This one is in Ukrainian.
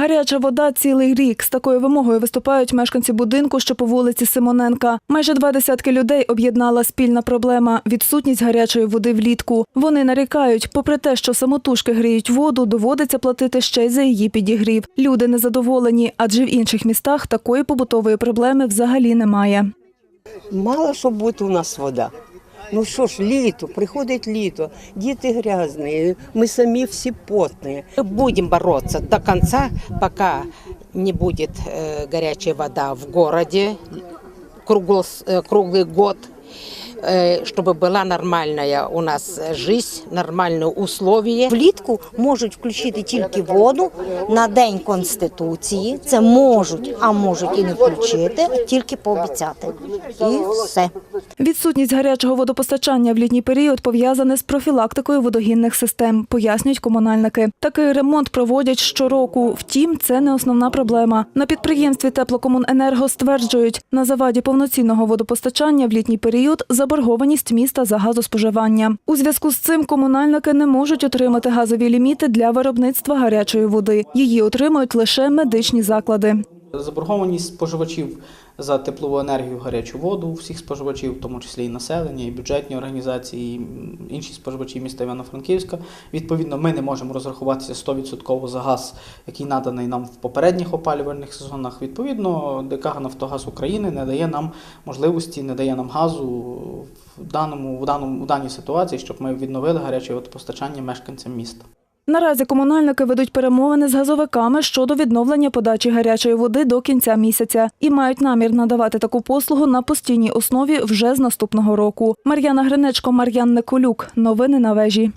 Гаряча вода цілий рік. З такою вимогою виступають мешканці будинку, що по вулиці Симоненка. Майже два десятки людей об'єднала спільна проблема відсутність гарячої води влітку. Вони нарікають, попри те, що самотужки гріють воду, доводиться платити ще й за її підігрів. Люди незадоволені, адже в інших містах такої побутової проблеми взагалі немає. Мало що бути у нас вода. Ну що ж, літо, приходить літо, діти грязні, ми самі всі потні. Будем бороться до конца, пока не будет э, горячая вода в городе круглос- э, круглый год, э, чтобы была нормальная у нас жизнь, нормальные условия. Влітку можуть включити тільки воду на День Конституції. Це можуть, а можуть і не включити, а тільки пообіцяти. І все. Відсутність гарячого водопостачання в літній період пов'язане з профілактикою водогінних систем, пояснюють комунальники. Такий ремонт проводять щороку. Втім, це не основна проблема. На підприємстві Теплокомуненерго стверджують, на заваді повноцінного водопостачання в літній період заборгованість міста за газоспоживання. У зв'язку з цим комунальники не можуть отримати газові ліміти для виробництва гарячої води. Її отримують лише медичні заклади. Заборгованість споживачів за теплову енергію, гарячу воду, всіх споживачів, в тому числі і населення, і бюджетні організації, і інші споживачі міста Івано-Франківська. Відповідно, ми не можемо розрахуватися 100% за газ, який наданий нам в попередніх опалювальних сезонах. Відповідно, ДК Нафтогаз України не дає нам можливості, не дає нам газу в даному, в даному в даній ситуації, щоб ми відновили гаряче водопостачання мешканцям міста. Наразі комунальники ведуть перемовини з газовиками щодо відновлення подачі гарячої води до кінця місяця і мають намір надавати таку послугу на постійній основі вже з наступного року. Мар'яна Гринечко, Мар'ян Николюк. Новини на вежі.